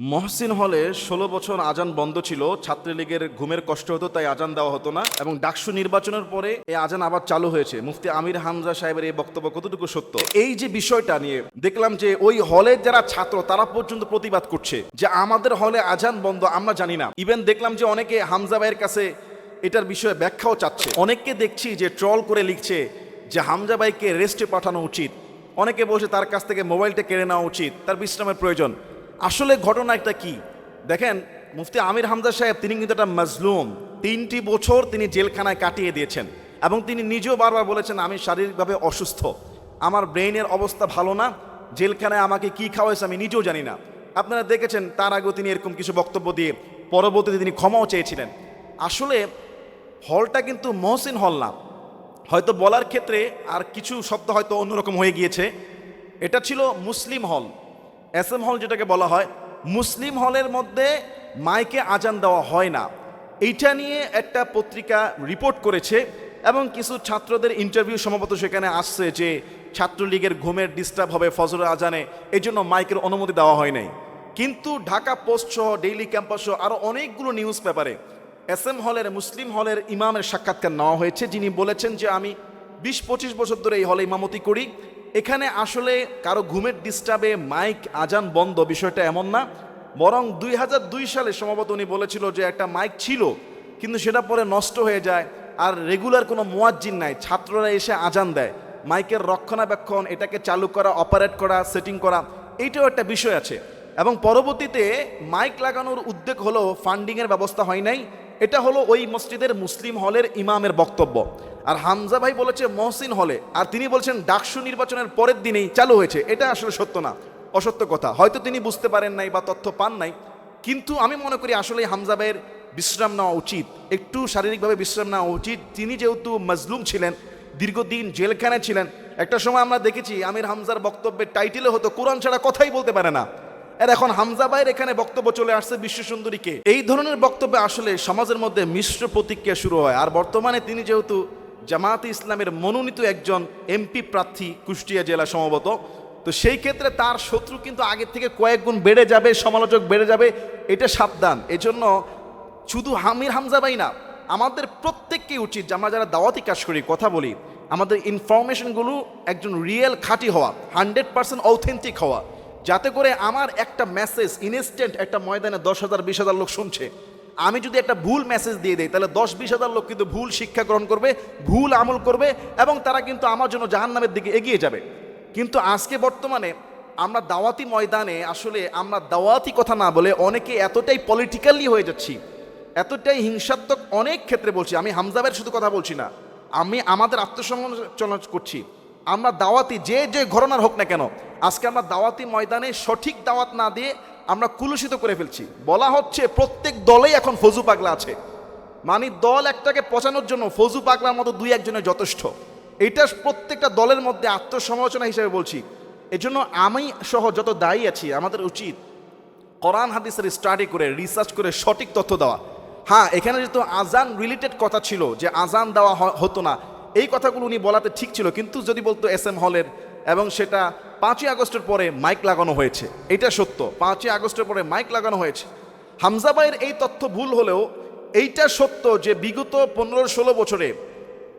মহসিন হলে ষোলো বছর আজান বন্ধ ছিল, ছাত্রলীগের ঘুমের কষ্ট হতো, তাই আজান দেওয়া হতো না। এবং ডাকসু নির্বাচনের পরে এই আজান আবার চালু হয়েছে। মুফতি আমির হামজা সাহেবের এই বক্তব্য কতটুকু সত্য? এই যে বিষয়টা নিয়ে দেখলাম যে ওই হলের যারা ছাত্র, তারা পর্যন্ত প্রতিবাদ করছে যে আমাদের হলে আজান বন্ধ, আমরা জানি না। ইভেন দেখলাম যে অনেকে হামজা ভাইয়ের কাছে এটার বিষয়ে ব্যাখ্যাও চাচ্ছে। অনেককে দেখছি যে ট্রল করে লিখছে যে হামজা ভাইকে রেস্টে পাঠানো উচিত। অনেকে বসে তার কাছ থেকে মোবাইলটা কেড়ে নেওয়া উচিত, তার বিশ্রামের প্রয়োজন। আসলে ঘটনা একটা কি? দেখেন, মুফতি আমির হামজা সাহেব, তিনি কিন্তু একটা মজলুম। তিনটি বছর তিনি জেলখানায় কাটিয়ে দিয়েছেন এবং তিনি নিজেও বারবার বলেছেন, আমি শারীরিকভাবে অসুস্থ। আমার ব্রেইনের অবস্থা ভালো না। জেলখানায় আমাকে কি খাওয়াইছে আমি নিজেও জানি না। আপনারা দেখেছেন, তার আগেও তিনি এরকম কিছু বক্তব্য দিয়ে পরবর্তীতে তিনি ক্ষমাও চেয়েছিলেন। আসলে হলটা কিন্তু মহসিন হল না। হয়তো বলার ক্ষেত্রে আর কিছু শব্দ হয়তো অন্যরকম হয়ে গিয়েছে। এটা ছিল মুসলিম হল। এস এম হল যেটাকে বলা হয়, মুসলিম হলের মধ্যে মাইকে আজান দেওয়া হয় না। এইটা নিয়ে একটা পত্রিকা রিপোর্ট করেছে এবং কিছু ছাত্রদের ইন্টারভিউ সম্ভবত সেখানে আসছে যে ছাত্রলীগের ঘুমের ডিস্টার্ব হবে, ফজরের আজানে এই জন্য মাইকের অনুমতি দেওয়া হয় নাই। কিন্তু ঢাকা পোস্ট সহ, ডেইলি ক্যাম্পাস সহ আরও অনেকগুলো নিউজ পেপারে এস এম হলের, মুসলিম হলের ইমামের সাক্ষাৎকার নেওয়া হয়েছে। যিনি বলেছেন যে আমি বিশ পঁচিশ বছর ধরে এই হলে ইমামতি করি। এখানে আসলে কারও ঘুমের ডিস্টার্বে মাইক আজান বন্ধ, বিষয়টা এমন না। বরং দুই দুই সালে সম্ভবত উনি বলেছিল যে একটা মাইক ছিল, কিন্তু সেটা পরে নষ্ট হয়ে যায় আর রেগুলার কোনো মোয়াজ্জিন নাই। ছাত্ররা এসে আজান দেয়। মাইকের রক্ষণাবেক্ষণ, এটাকে চালু করা অপারেট করা সেটিং করা, এইটাও একটা বিষয় আছে। এবং পরবর্তীতে মাইক লাগানোর উদ্যোগ হলো ফান্ডিংয়ের ব্যবস্থা হয় নাই। এটা হলো ওই মসজিদের মুসলিম হলের ইমামের বক্তব্য। আর হামজা ভাই বলেছে মহসিন হলে। আর তিনি বলছেন ডাকসু নির্বাচনের পরের দিনেই চালু হয়েছে। এটা আসলে সত্য না, অসত্য কথা। হয়তো তিনি বুঝতে পারেন নাই বা তথ্য পান নাই। কিন্তু আমি মনে করি আসলে হামজা ভাইয়ের বিশ্রাম নেওয়া উচিত। একটু শারীরিকভাবে বিশ্রাম নেওয়া উচিত। তিনি যেহেতু মজলুম ছিলেন, দীর্ঘদিন জেলখানায় ছিলেন, একটা সময় আমরা দেখেছি আমির হামজার বক্তব্যের টাইটেলে হতো কোরআন ছাড়া কথাই বলতে পারে না। আর এখন হামজা ভাইয়ের এখানে বক্তব্য চলে আসছে বিশ্ব সুন্দরীকে এই ধরনের বক্তব্যে আসলে সমাজের মধ্যে মিশ্র প্রতিক্রিয়া শুরু হয়। আর বর্তমানে তিনি যেহেতু জামায়াতে ইসলামের মনোনীত একজন এমপি প্রার্থী কুষ্টিয়া জেলা সম্ভবত তো সেই ক্ষেত্রে তার শত্রু কিন্তু আগের থেকে কয়েক গুণ বেড়ে যাবে, সমালোচক বেড়ে যাবে, এটা সাবধান। এজন্য শুধু হামির হামজা ভাই না, আমাদের প্রত্যেককেই উচিত যে আমরা যারা দাওয়াতি কাজ করি, কথা বলি, আমাদের ইনফরমেশনগুলো একজন রিয়েল খাঁটি হওয়া, হান্ড্রেড পার্সেন্ট অথেন্টিক হওয়া, যাতে করে আমার একটা মেসেজ, ইনস্ট্যান্ট একটা ময়দানে দশ হাজার, বিশ হাজার লোক শুনছে। আমি যদি একটা ভুল মেসেজ দিয়ে দিই, তাহলে দশ বিশ হাজার লোক কিন্তু ভুল শিক্ষা গ্রহণ করবে, ভুল আমল করবে এবং তারা কিন্তু আমার জন্য জাহান্নামের দিকে এগিয়ে যাবে। কিন্তু আজকে বর্তমানে আমরা দাওয়াতি ময়দানে আসলে আমরা দাওয়াতি কথা না বলে অনেকে এতটাই পলিটিক্যালি হয়ে যাচ্ছি, এতটাই হিংসাত্মক অনেক ক্ষেত্রে বলছি, আমি হামজাবের শুধু কথা বলছি না, আমি আমাদের আত্মসমালোচনা করছি। আমরা দাওয়াতি, যে যে ঘটনার হোক না কেন, আজকে আমরা দাওয়াতি ময়দানে সঠিক দাওয়াত না দিয়ে আমরা কুলুষিত করে ফেলছি। বলা হচ্ছে প্রত্যেক দলেই এখন ফজু পাগলা আছে। মানে দল একটাকে পচানোর জন্য ফজু পাগলার মতো দুই একজনের যথেষ্ট। এটা প্রত্যেকটা দলের মধ্যে আত্মসমালোচনা হিসেবে বলছি। এজন্য আমি সহ যত দায়ী আছি, আমাদের উচিত কোরআন হাদিসের স্টাডি করে রিসার্চ করে সঠিক তথ্য দেওয়া। হ্যাঁ এখানে যেহেতু আজান রিলেটেড কথা ছিল যে আজান দেওয়া হতো না, এই কথাগুলো উনি বলাতে ঠিক ছিল। কিন্তু যদি বলতো এস এম হলের এবং সেটা পাঁচই আগস্টের পরে মাইক লাগানো হয়েছে। এটা সত্য। পাঁচই আগস্টের পরে মাইক লাগানো হয়েছে। হামজাবাইয়ের এই তথ্য ভুল হলেও এইটা সত্য যে বিগত পনেরো ষোলো বছরে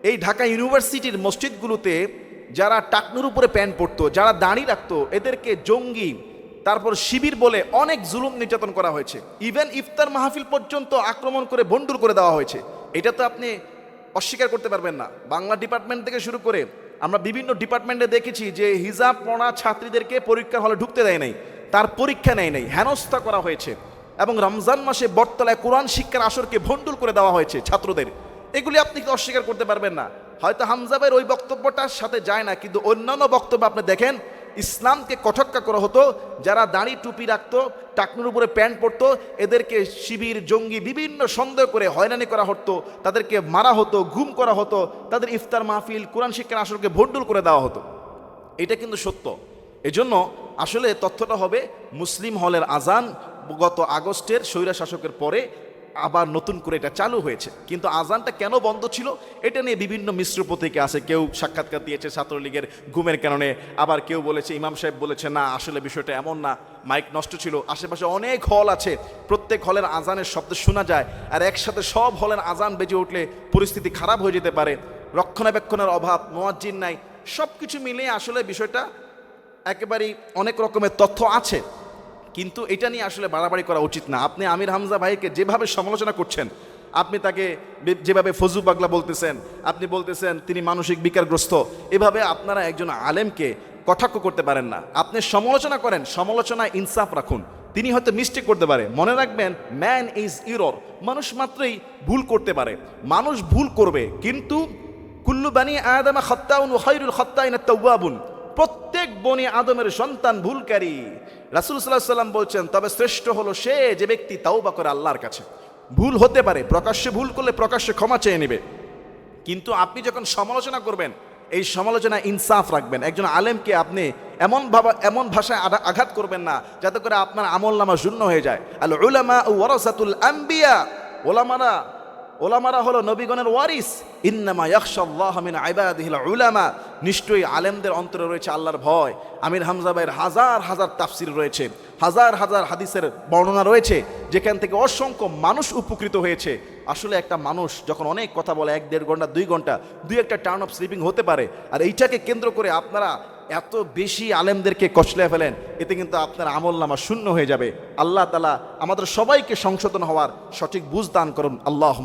এই ঢাকা ইউনিভার্সিটির মসজিদগুলোতে যারা টাকনুর উপরে প্যান্ট পরতো, যারা দাঁড়িয়ে রাখতো, এদেরকে জঙ্গি, তারপর শিবির বলে অনেক জুলুম নির্যাতন করা হয়েছে। ইভেন ইফতার মাহফিল পর্যন্ত আক্রমণ করে বন্ডুর করে দেওয়া হয়েছে। এটা তো আপনি অস্বীকার করতে পারবেন না। বাংলা ডিপার্টমেন্ট থেকে শুরু করে আমরা বিভিন্ন ডিপার্টমেন্টে দেখেছি যে হিজাব পড়া ছাত্রীদেরকে পরীক্ষার হলে ঢুকতে দেয় নাই, তার পরীক্ষা নেয় নাই, হেনস্থা করা হয়েছে এবং রমজান মাসে বটতলায় কোরআন শিক্ষার আসরকে ভণ্ডুল করে দেওয়া হয়েছে ছাত্রদের। এগুলি আপনি কি অস্বীকার করতে পারবেন না? হয়তো হামজাবের ওই বক্তব্যটার সাথে যায় না, কিন্তু অন্যান্য বক্তব্য আপনি দেখেন ইসলামকে কটক্কা করা হতো, যারা দাড়ি টুপি রাখতো, টাকনুর উপরে প্যান্ট পরতো, এদেরকে শিবির, জঙ্গি বিভিন্ন সন্দেহ করে হয়রানি করা হতো, তাদেরকে মারা হতো গুম করা হতো, তাদের ইফতার মাহফিল, কোরআন শিক্ষার আসরকে ভণ্ডুল করে দেওয়া হতো। এটা কিন্তু সত্য। এজন্য আসলে তথ্যটা হবে, মুসলিম হলের আজান গত আগস্টের স্বৈরা শাসকের পরে আবার নতুন করে এটা চালু হয়েছে। কিন্তু আজানটা কেন বন্ধ ছিল, এটা নিয়ে বিভিন্ন মিশ্র প্রতীকে আছে। কেউ সাক্ষাৎকার দিয়েছে ছাত্রলীগের ঘুমের কারণে, আবার কেউ বলেছে, ইমাম সাহেব বলেছে, না, আসলে বিষয়টা এমন না। মাইক নষ্ট ছিল। আশেপাশে অনেক হল আছে। প্রত্যেক হলের আজানের শব্দ শোনা যায়। আর একসাথে সব হলের আজান বেজে উঠলে পরিস্থিতি খারাপ হয়ে যেতে পারে। রক্ষণাবেক্ষণের অভাব, মোয়াজ্জিন নাই। সব কিছু মিলিয়ে আসলে বিষয়টা একেবারেই অনেক রকমের তথ্য আছে। কিন্তু এটা নিয়ে আসলে বাড়াবাড়ি করা উচিত না। আপনি আমির হামজা ভাইকে যেভাবে সমালোচনা করছেন, আপনি তাকে যেভাবে ফজু পাগলা বলতেছেন, আপনি বলতেছেন তিনি মানসিক বিকারগ্রস্ত, এভাবে আপনারা একজন আলেমকে কটাক্ষ করতে পারেন না। আপনি সমালোচনা করেন সমালোচনা ইনসাফ রাখুন। তিনি হয়তো মিস্টেক করতে পারে। মনে রাখবেন ম্যান ইজ ইরর মানুষ মাত্রই ভুল করতে পারে। মানুষ ভুল করবে, কিন্তু কুল্লু বানি আদামা খত্তাউন ও খৈরুল খত্তাইন তওয়াবুন প্রত্যেক বনি আদমের সন্তান ভুলকারী। রাসুল সাল্লাহ সাল্লাম বলছেন, তবে শ্রেষ্ঠ হলো সে যে ব্যক্তি তাওবা করে আল্লাহর কাছে। ভুল হতে পারে, প্রকাশ্যে ভুল করলে প্রকাশ্যে ক্ষমা চেয়ে নেবে। কিন্তু আপনি যখন সমালোচনা করবেন, এই সমালোচনা ইনসাফ রাখবেন। একজন আলেমকে আপনি এমন ভাবা, এমন ভাষায় আঘা- আঘাত করবেন না, যাতে করে আপনার আমল নামা শূন্য হয়ে যায়। আল উলামা ওয়ারাসাতুল আম্বিয়া ওলামারা ওলামারা হলো নবীগণের ওয়ারিস। ইন্নামা ইয়াখশাল্লাহ মিন ইবাদিহিল উলামা। নিশ্চয়ই আলেমদের অন্তরে রয়েছে আল্লাহর ভয়। আমির হামজা ভাইয়ের হাজার হাজার তাফসির রয়েছে। হাজার হাজার হাদিসের বর্ণনা রয়েছে, যেখান থেকে অসংখ্য মানুষ উপকৃত হয়েছে। আসলে একটা মানুষ যখন অনেক কথা বলে, এক দেড় ঘণ্টা, দুই ঘণ্টা, দুই একটা টার্ন অফ স্লিপিং হতে পারে। আর এইটাকে কেন্দ্র করে আপনারা এত বেশি আলেমদেরকে কচলে ফেলেন, এতে কিন্তু আপনার আমল নামা শূন্য হয়ে যাবে। আল্লাহ তালা আমাদের সবাইকে সংশোধন হওয়ার সঠিক বুঝ দান করুন। আল্লাহ